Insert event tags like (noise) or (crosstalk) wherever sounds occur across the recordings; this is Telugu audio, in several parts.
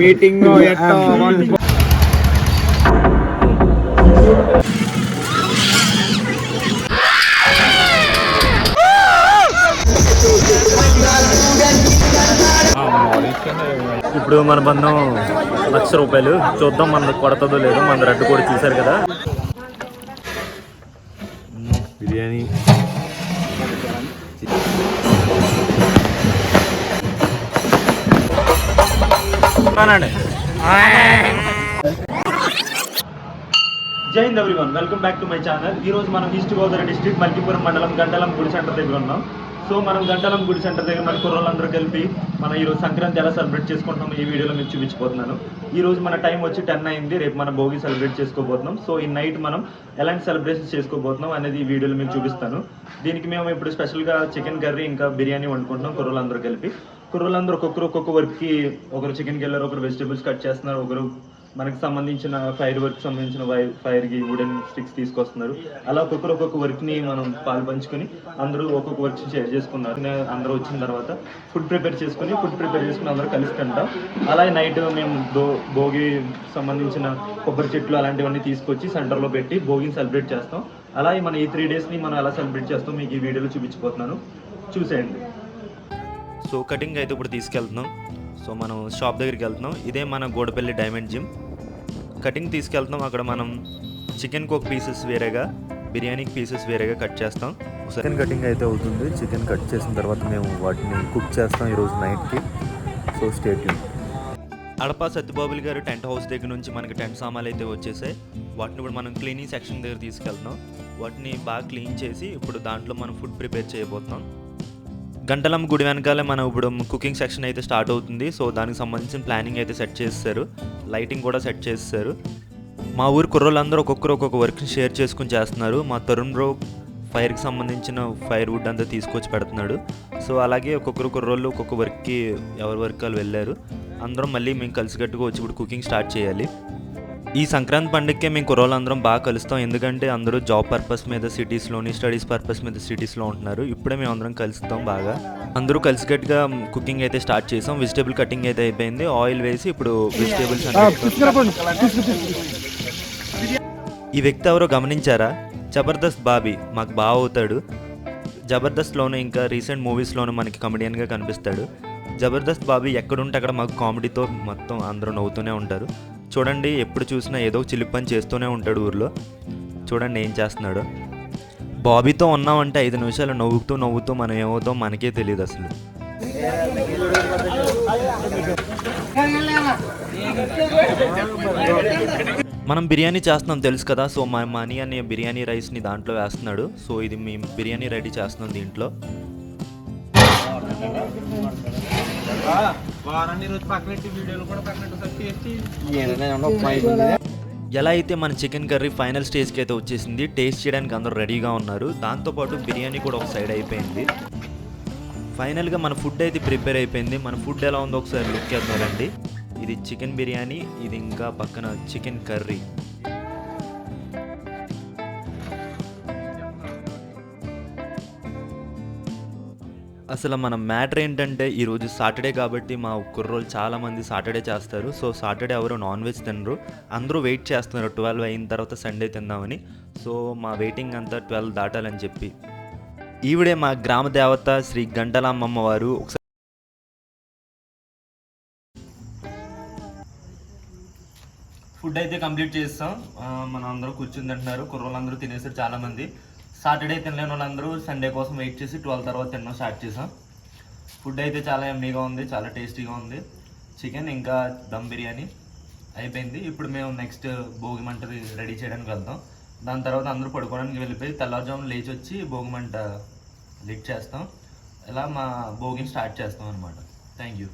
మీటింగ్ ఇప్పుడు మన బంధం లక్ష రూపాయలు. చూద్దాం మన కొడతదో లేదో. మన రెడ్ కూడా చూశారు కదా. బిర్యానీ. అనండి Jai Hind everyone welcome back to my channel ఈ రోజు మనం ఈస్ట్ గోదావరి డిస్ట్రిక్ట్ మల్కీపురం మండలం గంటలం గుడి సెంటర్ దగ్గర ఉన్నాం. సో మనం గంటలం గుడి సెంటర్ దగ్గర మన కుర్రోళ్ళందరూ కలిపి మనం ఈరోజు సంక్రాంతి ఎలా సెలబ్రేట్ చేసుకుంటున్నాం ఈ వీడియోలో మీకు చూపించబోతున్నాను. ఈ రోజు మన టైం వచ్చి టెన్ అయింది. రేపు మన భోగి సెలబ్రేట్ చేసుకోబోతున్నాం. సో ఈ నైట్ మనం ఎలాంటి సెలబ్రేషన్ చేసుకోబోతున్నాం అనేది ఈ వీడియోలో మీకు చూపిస్తాను. దీనికి మేము ఇప్పుడు స్పెషల్గా చికెన్ కర్రీ ఇంకా బిర్యానీ వండుకుంటున్నాం కుర్రోళ్ళందరూ కలిపి. కుర్రోళ్ళందరూ ఒక్కొక్కరు ఒక్కొక్క వర్క్కి ఒకరు చికెన్కి వెళ్ళారు ఒకరు వెజిటేబుల్స్ కట్ చేస్తున్నారు ఒకరు మనకి సంబంధించిన ఫైర్ వర్క్ సంబంధించిన ఫైర్ ఫైర్కి వుడెన్ స్టిక్స్ తీసుకొస్తున్నారు. అలా ఒక్కొక్కరు ఒక్కొక్క వర్క్ని మనం పాలు పంచుకొని అందరూ ఒక్కొక్క వర్క్ షేర్ చేసుకున్నారు. అందరూ వచ్చిన తర్వాత ఫుడ్ ప్రిపేర్ చేసుకుని ఫుడ్ ప్రిపేర్ చేసుకుని అందరూ కలిసి తింటాం. అలాగే నైట్ మేము దో భోగి సంబంధించిన కొబ్బరి చెట్లు అలాంటివన్నీ తీసుకొచ్చి సెంటర్లో పెట్టి భోగిని సెలబ్రేట్ చేస్తాం. అలాగే మన ఈ త్రీ డేస్ని మనం ఎలా సెలబ్రేట్ చేస్తాం మీకు ఈ వీడియోలో చూపించిపోతున్నాను చూసేయండి. సో కటింగ్ అయితే ఇప్పుడు తీసుకెళ్తున్నాం. సో మనం షాప్ దగ్గరికి వెళ్తున్నాం. ఇదే మన గోడపల్లి డైమండ్ జిమ్. కటింగ్ తీసుకెళ్తున్నాం. అక్కడ మనం చికెన్ కోక్ పీసెస్ వేరేగా బిర్యానీకి పీసెస్ వేరేగా కట్ చేస్తాం. చికెన్ కటింగ్ అయితే అవుతుంది. చికెన్ కట్ చేసిన తర్వాత మేము వాటిని కుక్ చేస్తాం ఈరోజు నైట్కి. సో స్టేట్ అడపా సత్యబాబులు గారు టెంట్ హౌస్ దగ్గర నుంచి మనకి టెంట్ సామాన్లు అయితే వచ్చేసాయి. వాటిని ఇప్పుడు మనం క్లీనింగ్ సెక్షన్ దగ్గర తీసుకెళ్తున్నాం. వాటిని బాగా క్లీన్ చేసి ఇప్పుడు దాంట్లో మనం ఫుడ్ ప్రిపేర్ చేయబోతున్నాం. గంటలమ్మ గుడి వెనకాలే మనం ఇప్పుడు కుకింగ్ సెక్షన్ అయితే స్టార్ట్ అవుతుంది. సో దానికి సంబంధించిన ప్లానింగ్ అయితే సెట్ చేస్తారు. లైటింగ్ కూడా సెట్ చేస్తారు. మా ఊరు కుర్రోళ్ళందరూ ఒక్కొక్కరు ఒక్కొక్క వర్క్ని షేర్ చేసుకుని చేస్తున్నారు. మా తరుణ్ బ్రో ఫైర్కి సంబంధించిన ఫైర్ వుడ్ అంతా తీసుకొచ్చి పెడుతున్నాడు. సో అలాగే ఒక్కొక్కరు కుర్రోళ్ళు ఒక్కొక్క వర్క్కి ఎవరి వర్క్ వాళ్ళు వెళ్ళారు. అందరం మళ్ళీ మేము కలిసికట్టుగా వచ్చి ఇప్పుడు కుకింగ్ స్టార్ట్ చేయాలి. ఈ సంక్రాంతి పండుగకే మేము కుర్రోళ్ళందరం బాగా కలుస్తాం. ఎందుకంటే అందరూ జాబ్ పర్పస్ మీద సిటీస్లోని స్టడీస్ పర్పస్ మీద సిటీస్లో ఉంటున్నారు. ఇప్పుడే మేము అందరం కలుస్తాం బాగా. అందరూ కలిసికట్టుగా కుకింగ్ అయితే స్టార్ట్ చేసాం. వెజిటేబుల్ కటింగ్ అయితే అయిపోయింది. ఆయిల్ వేసి ఇప్పుడు వెజిటేబుల్స్ ఈ వ్యక్తి ఎవరో గమనించారా? జబర్దస్త్ బాబీ మాకు బాగా అవుతాడు. జబర్దస్త్లోను ఇంకా రీసెంట్ మూవీస్లోను మనకి కమెడియన్గా కనిపిస్తాడు. జబర్దస్త్ బాబీ ఎక్కడుంటే అక్కడ మాకు కామెడీతో మొత్తం అందరూ నవ్వుతూనే ఉంటారు. చూడండి ఎప్పుడు చూసినా ఏదో ఒక చిలిపి పని చేస్తూనే ఉంటాడు ఊర్లో. చూడండి ఏం చేస్తున్నాడు. బాబీతో ఉన్నామంటే ఐదు నిమిషాలు నవ్వుతూ నవ్వుతూ మనం ఏమవుతాం మనకే తెలియదు అసలు. మనం బిర్యానీ చేస్తున్నాం తెలుసు కదా? సో మా మనీ అనే బిర్యానీ రైస్ని దాంట్లో వేస్తున్నాడు. సో ఇది మేము బిర్యానీ రెడీ చేస్తున్నాం దీంట్లో. వారాన్ని రోజు పక్కనెట్టి వీడియోలు కూడా పక్కనెట్టి ఒకసారి చేసి ఎలా అయితే మన చికెన్ కర్రీ ఫైనల్ స్టేజ్కి అయితే వచ్చేసింది టేస్ట్ చేయడానికి అందరూ రెడీగా ఉన్నారు. దాంతోపాటు బిర్యానీ కూడా ఒక సైడ్ అయిపోయింది. ఫైనల్గా మన ఫుడ్ అయితే ప్రిపేర్ అయిపోయింది. మన ఫుడ్ ఎలా ఉందో ఒకసారి లుక్ చేద్దామండి ఇది చికెన్ బిర్యానీ ఇది ఇంకా పక్కన చికెన్ కర్రీ. అసలు మన మ్యాటర్ ఏంటంటే ఈరోజు సాటర్డే కాబట్టి మా కుర్రోళ్ళు చాలామంది సాటర్డే చేస్తారు. సో సాటర్డే ఎవరు నాన్ వెజ్ తినరు. అందరూ వెయిట్ చేస్తున్నారు. ట్వెల్వ్ అయిన తర్వాత సండే తిందామని. సో మా వెయిటింగ్ అంతా ట్వెల్వ్ దాటాలని చెప్పి. ఈవిడే మా గ్రామ దేవత శ్రీ గంటలామ్మమ్మ వారు ఒకసారి ఫుడ్ అయితే కంప్లీట్ చేస్తాం. మనం అందరూ కూర్చుని తింటున్నారు కుర్రోళ్ళందరూ తినేసారు చాలామంది. సాటర్డే తినలేని వాళ్ళందరూ సండే కోసం వెయిట్ చేసి ట్వెల్వ్ తర్వాత తినడం స్టార్ట్ చేసాం ఫుడ్ అయితే చాలా ఎమ్మీగా ఉంది చాలా టేస్టీగా ఉంది. చికెన్ ఇంకా దమ్ బిర్యానీ అయిపోయింది. ఇప్పుడు మేము నెక్స్ట్ భోగి మంటది రెడీ చేయడానికి వెళ్తాం. దాని తర్వాత అందరూ పడుకోవడానికి వెళ్ళిపోయి తెల్లవారుజామున లేచి వచ్చి భోగి మంట లిట్ చేస్తాం. ఇలా మా భోగిని స్టార్ట్ చేస్తాం అనమాట థ్యాంక్ యూ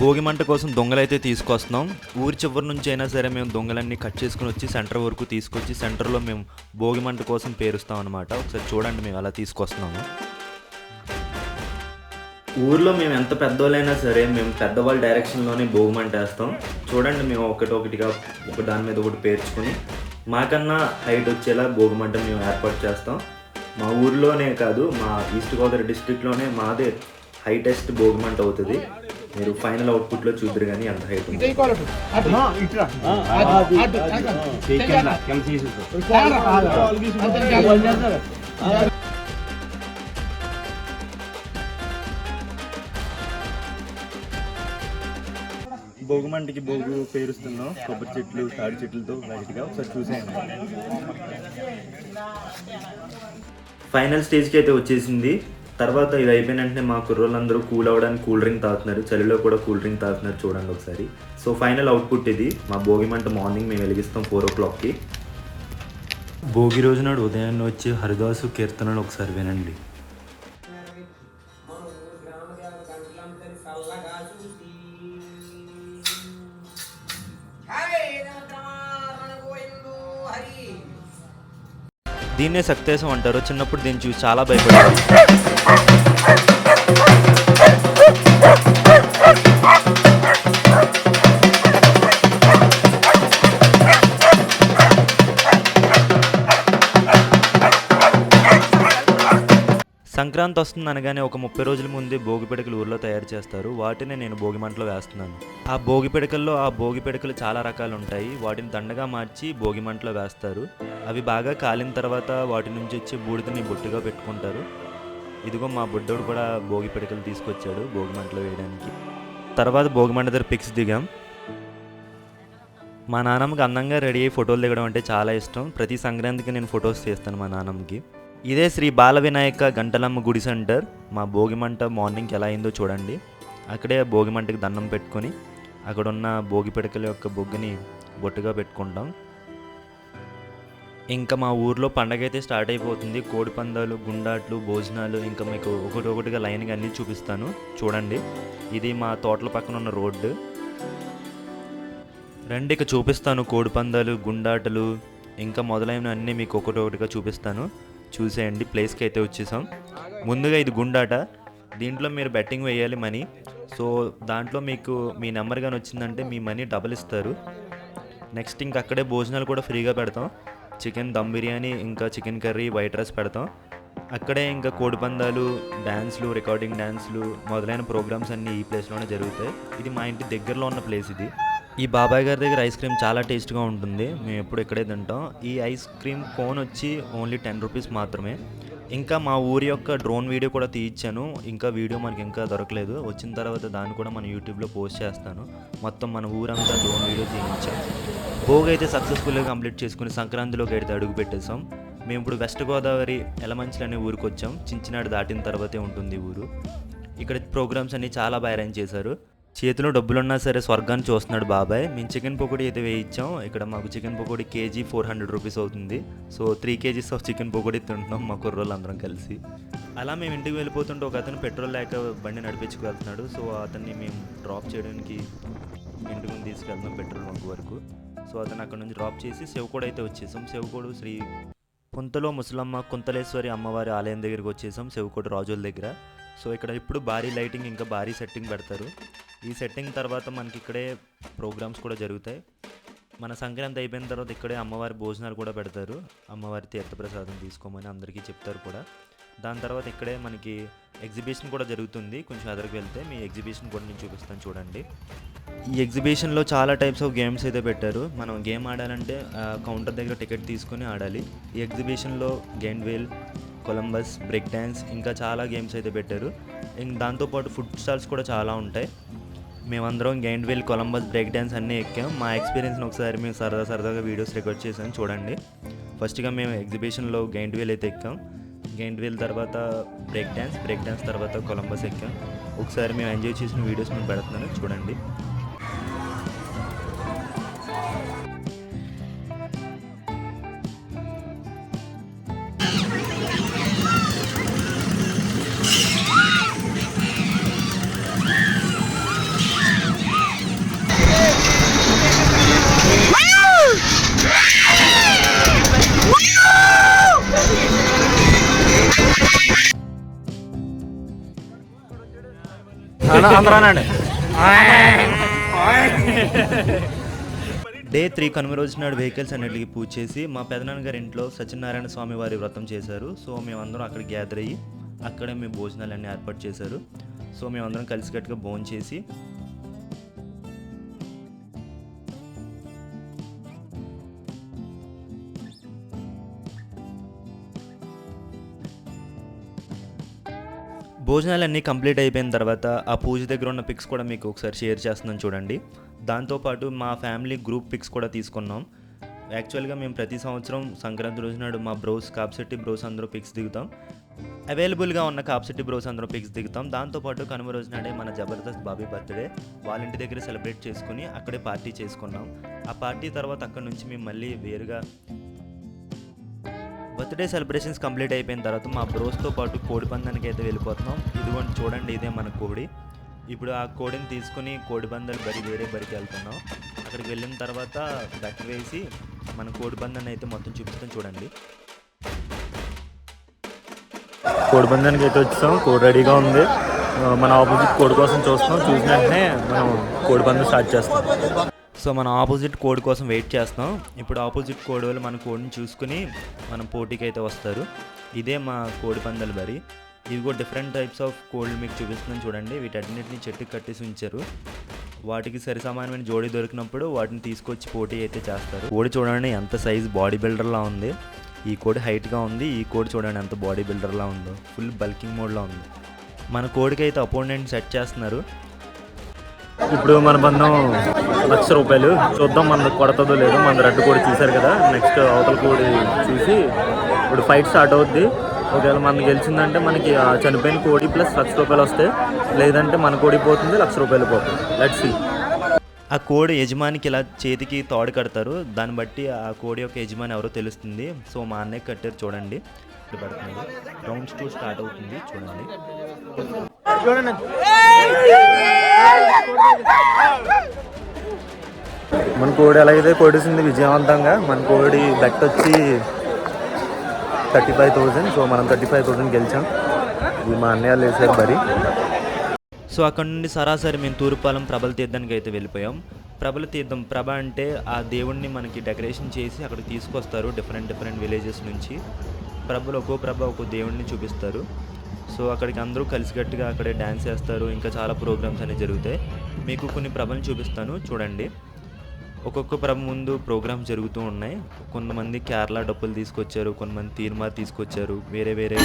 భోగి మంట కోసం దొంగలైతే తీసుకొస్తున్నాం. ఊరి చివరి నుంచి అయినా సరే మేము దొంగలన్నీ కట్ చేసుకుని వచ్చి సెంటర్ వరకు తీసుకొచ్చి సెంటర్లో మేము భోగి మంట కోసం పేరుస్తాం అనమాట ఒకసారి చూడండి మేము అలా తీసుకొస్తున్నాము. ఊర్లో మేము ఎంత పెద్దోళ్ళైనా సరే మేము పెద్దవాళ్ళ డైరెక్షన్లోనే భోగిమంట వేస్తాం. చూడండి మేము ఒకటి ఒకటిగా ఒక దాని మీద ఒకటి పేర్చుకొని మాకన్నా హైట్ వచ్చేలా భోగిమంట మేము ఏర్పాటు చేస్తాం. మా ఊర్లోనే కాదు మా ఈస్ట్ గోదావరి డిస్టిక్లోనే మాదే హైటెస్ట్ భోగిమంట అవుతుంది. మీరు ఫైనల్ అవుట్పుట్లో చూద్దరు కానీ ఎంత హైట్ భోగిమంటకి భోగు పేరుస్తున్నాం కొబ్బరి చెట్లు తాడి చెట్లతో లైట్గా ఒకసారి చూసేయండి. ఫైనల్ స్టేజ్కి అయితే వచ్చేసింది. తర్వాత ఇది అయిపోయిన వెంటనే మా కుర్రోళ్ళందరూ కూల్ అవ్వడానికి కూల్ డ్రింక్ తాగుతున్నారు. చలిలో కూడా కూల్ డ్రింక్ తాగుతున్నారు చూడండి ఒకసారి. సో ఫైనల్ అవుట్పుట్ ఇది. మా భోగి మంట మార్నింగ్ మేము వెలిగిస్తాం ఫోర్ ఓ క్లాక్కి. భోగి రోజు నాడు ఉదయాన్నే వచ్చి హరిదాసు కీర్తనలు ఒకసారి వినండి. దీన్నే సక్తేశం అంటారు. చిన్నప్పుడు దీన్ని చూసి చాలా భయపడ్డారు సంక్రాంతి వస్తుంది అనగానే ఒక ముప్పై రోజుల ముందే భోగి పిడకలు ఊర్లో తయారు చేస్తారు. వాటిని నేను భోగి మంటలో వేస్తున్నాను. ఆ భోగి పిడకల్లో ఆ భోగి పిడకలు చాలా రకాలు ఉంటాయి. వాటిని దండగా మార్చి భోగి మంటలో వేస్తారు. అవి బాగా కాలిన తర్వాత వాటి నుంచి వచ్చే బూడిదని బొట్టుగా పెట్టుకుంటారు. ఇదిగో మా బుడ్డోడు కూడా భోగి పిడకలు తీసుకొచ్చాడు భోగి మంటలో వేయడానికి. తర్వాత భోగి మంట దగ్గర పిక్స్ దిగాం. మా నాన్నమ్మకి అందంగా రెడీ అయ్యి ఫోటోలు దిగడం అంటే చాలా ఇష్టం. ప్రతి సంక్రాంతికి నేను ఫొటోస్ తీస్తాను మా నాన్నమ్మకి. ఇదే శ్రీ బాల వినాయక గంటలమ్మ గుడి సెంటర్. మా భోగిమంట మార్నింగ్కి ఎలా అయిందో చూడండి. అక్కడే భోగిమంటకి దండం పెట్టుకొని అక్కడ ఉన్న భోగి పిడకల యొక్క బొగ్గుని బొట్టుగా పెట్టుకుంటాం. ఇంకా మా ఊర్లో పండగ అయితే స్టార్ట్ అయిపోతుంది. కోడి పందాలు గుండాట్లు భోజనాలు ఇంకా మీకు ఒకటి ఒకటిగా లైన్గా అన్నీ చూపిస్తాను. చూడండి. ఇది మా తోటల పక్కన ఉన్న రోడ్డు. రండి ఇక చూపిస్తాను కోడి పందాలు గుండాటలు ఇంకా మొదలైన అన్నీ మీకు ఒకటి ఒకటిగా చూపిస్తాను. చూసేయండి ప్లేస్కి అయితే వచ్చేసాం. ముందుగా ఇది గుండాట. దీంట్లో మీరు బెట్టింగ్ వేయాలి మనీ. సో దాంట్లో మీకు మీ నెంబర్ కానీ వచ్చిందంటే మీ మనీ డబుల్ ఇస్తారు. నెక్స్ట్ ఇంక అక్కడే భోజనాలు కూడా ఫ్రీగా పెడతాం. చికెన్ దమ్ బిర్యానీ ఇంకా చికెన్ కర్రీ వైట్ రైస్ పెడతాం. అక్కడే ఇంకా కోడిపందాలు డ్యాన్స్లు రికార్డింగ్ డ్యాన్స్లు మొదలైన ప్రోగ్రామ్స్ అన్నీ ఈ ప్లేస్లోనే జరుగుతాయి. ఇది మా ఇంటి దగ్గరలో ఉన్న ప్లేస్ ఇది. ఈ బాబాయ్ గారి దగ్గర ఐస్ క్రీమ్ చాలా టేస్ట్గా ఉంటుంది. మేము ఎప్పుడు ఇక్కడే తింటాం. ఈ ఐస్ క్రీమ్ కోన్ వచ్చి ఓన్లీ టెన్ రూపీస్ మాత్రమే. ఇంకా మా ఊరి యొక్క డ్రోన్ వీడియో కూడా తీయించాను ఇంకా వీడియో మనకి ఇంకా దొరకలేదు. వచ్చిన తర్వాత దాన్ని కూడా మన యూట్యూబ్లో పోస్ట్ చేస్తాను. మొత్తం మన ఊరంతా డ్రోన్ వీడియో తీయించాను భోగి అయితే సక్సెస్ఫుల్గా కంప్లీట్ చేసుకుని సంక్రాంతిలోకి అయితే అడుగు పెట్టేసాం మేము ఇప్పుడు వెస్ట్ గోదావరి ఎలమంచిలు అనే ఊరికి వచ్చాం. చించినాడు దాటిన తర్వాతే ఉంటుంది ఊరు. ఇక్కడ ప్రోగ్రామ్స్ అన్ని చాలా బాగా అరేంజ్ చేశారు. చేతిలో డబ్బులున్నా సరే స్వర్గాన్ని చూస్తున్నాడు బాబాయ్. మేము చికెన్ పకోడీ అయితే వేయించాం. ఇక్కడ మాకు chicken pakodi KG four hundred rupees అవుతుంది. So three KGs of chicken pakodi తింటున్నాం మా కుర్రోళ్ళు అందరం కలిసి. అలా మేము ఇంటికి వెళ్ళిపోతుంటే ఒక అతను పెట్రోల్ లేక బండి నడిపించుకు సో అతన్ని మేము డ్రాప్ చేయడానికి ఇంటి ముందు తీసుకెళ్తున్నాం పెట్రోల్ బంక్ వరకు. సో అతను అక్కడ నుంచి డ్రాప్ చేసి శివకోడు అయితే వచ్చేసాం. శివకోడు శ్రీ కుంతలో ముసలమ్మ కుంతలేశ్వరి అమ్మవారి ఆలయం దగ్గరికి వచ్చేసాం శివకోటి రాజుల దగ్గర. సో ఇక్కడ ఇప్పుడు భారీ లైటింగ్ ఇంకా భారీ సెట్టింగ్ పెడతారు. ఈ సెట్టింగ్ తర్వాత మనకి ఇక్కడే ప్రోగ్రామ్స్ కూడా జరుగుతాయి. మన సంక్రాంతి అయిపోయిన తర్వాత ఇక్కడే అమ్మవారి భోజనాలు కూడా పెడతారు. అమ్మవారి తీర్థప్రసాదం తీసుకోమని అందరికీ చెప్తారు కూడా. దాని తర్వాత ఇక్కడే మనకి ఎగ్జిబిషన్ కూడా జరుగుతుంది. కొంచెం ఎదరికి వెళ్తే మీ ఎగ్జిబిషన్ కూడా నేను చూపిస్తాను చూడండి. ఈ ఎగ్జిబిషన్లో చాలా టైప్స్ ఆఫ్ గేమ్స్ అయితే పెట్టారు. మనం గేమ్ ఆడాలంటే కౌంటర్ దగ్గర టికెట్ తీసుకొని ఆడాలి. ఈ ఎగ్జిబిషన్లో giant wheel wheel Columbus break dance ఇంకా చాలా గేమ్స్ అయితే పెట్టారు. ఇంక దాంతోపాటు ఫుడ్ స్టాల్స్ కూడా చాలా ఉంటాయి. మేమందరం గైండ్ కొలంబస్ బ్రేక్ డ్యాన్స్ అన్నీ ఎక్కాం. మా ఎక్స్పీరియన్స్ని ఒకసారి మేము సరదా సరదాగా వీడియోస్ రికార్డ్ చేసాం చూడండి. ఫస్ట్గా మేము ఎగ్జిబిషన్లో గైండ్ అయితే ఎక్కాం. గైండ్ వీల్ తర్వాత బ్రేక్ డ్యాన్స్ బ్రేక్ డ్యాన్స్ తర్వాత కొలంబస్ ఎక్కాం. ఒకసారి మేము ఎంజాయ్ చేసిన వీడియోస్ మేము పెడుతున్నాను చూడండి. (laughs) డే త్రీ కనుమ రోజు నాడు వెహికల్స్ అన్నిటికి పూజ చేసి మా పెదనాన్న గారి ఇంట్లో సత్యనారాయణ స్వామి వారి వ్రతం చేశారు. సో మేమందరం అక్కడ గ్యాదర్ అయ్యి అక్కడే మేము భోజనాలన్నీ ఏర్పాటు చేశారు. సో మేమందరం కలిసికట్టుగా భోజనం చేసి భోజనాలు అన్నీ కంప్లీట్ అయిపోయిన తర్వాత ఆ పూజ దగ్గర ఉన్న పిక్స్ కూడా మీకు ఒకసారి షేర్ చేస్తున్నాను చూడండి. దాంతోపాటు మా ఫ్యామిలీ గ్రూప్ పిక్స్ కూడా తీసుకున్నాం. యాక్చువల్గా మేము ప్రతి సంవత్సరం సంక్రాంతి రోజు నాడు మా బ్రోస్ కాప్సెట్టి బ్రోస్ అందరూ పిక్స్ దిగుతాం. అవైలబుల్గా ఉన్న కాప్సెట్టి బ్రోస్ అందరూ పిక్స్ దిగుతాం. దాంతోపాటు కనుమ రోజు నాడే మన జబర్దస్త్ బాబీ బర్త్డే వాళ్ళ ఇంటి దగ్గర సెలబ్రేట్ చేసుకుని అక్కడే పార్టీ చేసుకున్నాం. ఆ పార్టీ తర్వాత అక్కడ నుంచి మేము మళ్ళీ వేరుగా బర్త్డే సెలబ్రేషన్స్ కంప్లీట్ అయిపోయిన తర్వాత మా బ్రోస్తో పాటు కోడి పందానికి అయితే వెళ్ళిపోతున్నాం. ఇదిగోండి చూడండి ఇదే మన కోడి. ఇప్పుడు ఆ కోడిని తీసుకుని కోడి పందాలు బరి వేరే బరికి వెళ్తున్నాం. అక్కడికి వెళ్ళిన తర్వాత బెట్ వేసి మన కోడి పందాన్ని అయితే మొత్తం చూపిస్తాం చూడండి. కోడి పందానికి అయితే వచ్చాం కోడి రెడీగా ఉంది. మన ఆపోజిట్ కోడి కోసం చూస్తున్నాం. చూసిన వెంటనే మనం కోడి స్టార్ట్ చేస్తాం. సో మనం ఆపోజిట్ కోడ్ కోసం వెయిట్ చేస్తాం ఇప్పుడు ఆపోజిట్ కోడ్ వాళ్ళు మన కోడ్ని చూసుకుని మనం పోటీకి అయితే వస్తారు. ఇదే మా కోడి పందాల బరి. ఇవి కూడా డిఫరెంట్ టైప్స్ ఆఫ్ కోళ్ళు మీకు చూపిస్తున్నాను చూడండి. వీటన్నిటిని చెట్టు కట్టేసి ఉంచారు. వాటికి సరిసమానమైన జోడి జోడీ దొరికినప్పుడు వాటిని తీసుకొచ్చి పోటీ అయితే చేస్తారు. కోడి చూడండి ఎంత సైజ్ బాడీ బిల్డర్లా ఉంది. ఈ కోడి హైట్గా ఉంది. ఈ కోడి చూడండి ఎంత బాడీ బిల్డర్లా ఉందో. ఫుల్ బల్కింగ్ మోడ్లో ఉంది. మన కోడికి అయితే అపోనెంట్ సెట్ చేస్తున్నారు. ఇప్పుడు మన బంధం లక్ష రూపాయలు. చూద్దాం మన కొడతదో లేదో. మన రెడ్ కోడి చూశారు కదా. నెక్స్ట్ అవతల కోడి చూసి ఇప్పుడు ఫైట్ స్టార్ట్ అవుద్ది. ఒకవేళ మనం గెలిచిందంటే మనకి చనిపోయిన కోడి ప్లస్ లక్ష రూపాయలు వస్తాయి లేదంటే మన కోడి పోతుంది లక్ష రూపాయలు పోతుంది. లెట్స్ ఆ కోడి యజమానికి ఇలా చేతికి తోడు కడతారు. దాన్ని బట్టి ఆ కోడి యొక్క యజమాని ఎవరో తెలుస్తుంది. సో మా అన్నయ్య కట్టారు చూడండి. పడుతుంది. రౌండ్స్ టూ స్టార్ట్ అవుతుంది. చూడండి. మన కోడి ఎలాగైతే కోడేసింది విజయవంతంగా మన కోడి బెట్ వచ్చి థర్టీ ఫైవ్ థౌజండ్ సో మనం థర్టీ ఫైవ్ థౌజండ్ గెలిచాం. ఇది మా అన్నయ్య వేసారు బరి. సో అక్కడ నుండి సరాసరి మేము తూర్పాలెం ప్రభల తీర్థానికి అయితే వెళ్ళిపోయాం. ప్రభల తీర్థం ప్రభ అంటే ఆ దేవుణ్ణి మనకి డెకరేషన్ చేసి అక్కడ తీసుకొస్తారు డిఫరెంట్ డిఫరెంట్ విలేజెస్ నుంచి. ప్రభలు ఒక్కో ప్రభ ఒక్కో దేవుణ్ణి చూపిస్తారు. సో అక్కడికి అందరూ కలిసికట్టుగా అక్కడే డ్యాన్స్ చేస్తారు. ఇంకా చాలా ప్రోగ్రామ్స్ అనేవి జరుగుతాయి. మీకు కొన్ని ప్రభలను చూపిస్తాను. చూడండి. ఒక్కొక్క ప్రభ ముందు ప్రోగ్రామ్స్ జరుగుతూ ఉన్నాయి. కొంతమంది కేరళ డప్పులు తీసుకొచ్చారు. కొంతమంది తీర్మార్ తీసుకొచ్చారు. వేరే వేరే.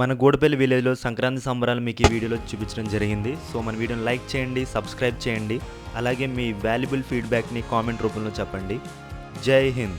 మన గూడపల్లి విలేజ్లో సంక్రాంతి సంబరాలు మీకు ఈ వీడియోలో చూపించడం జరిగింది. సో మన వీడియోని లైక్ చేయండి సబ్స్క్రైబ్ చేయండి. అలాగే మీ వాల్యుబుల్ ఫీడ్బ్యాక్ని కామెంట్ రూపంలో చెప్పండి. జై హింద్.